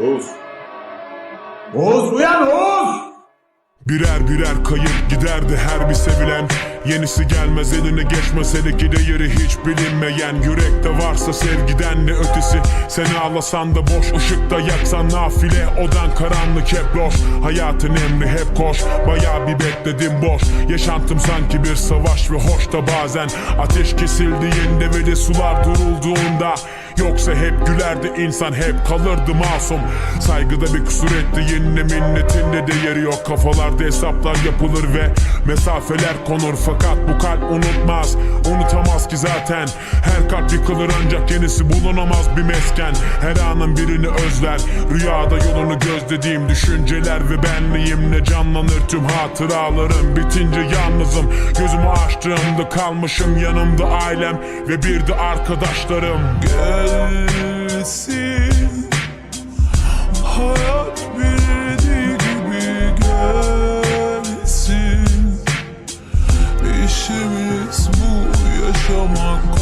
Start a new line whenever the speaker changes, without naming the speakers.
Oğuz. Oğuz uyan Oğuz!
Birer birer kayıp giderdi her bir sevilen. Yenisi gelmez eline geçmez hele ki de yeri hiç bilinmeyen. Yürekte varsa sevgiden ne ötesi. Seni ağlasan da boş ışıkta yaksan nafile. Odan karanlık hep loş. Hayatın emri hep koş. Baya bir bekledim boş. Yaşantım sanki bir savaş ve hoş da bazen. Ateş kesildiğinde ve de sular durulduğunda Yoksa hep gülerdi insan hep kalırdı masum. Saygıda bir kusur ettiğinle minnetinde değeri yok. Kafalarda hesaplar yapılır ve mesafeler konur. Fakat bu kalp unutmaz unutamaz ki zaten. Her kalp yıkılır ancak yenisi bulunamaz bir mesken. Her anın birini özler Rüyada yolunu gözlediğim düşünceler ve benliğimle canlanır tüm hatıralarım? Bitince yalnızım gözümü Şaştığımda kalmışım yanımda ailem Ve bir de arkadaşlarım. Gelsin Hayat bildiği gibi gelsin. İşimiz bu yaşamak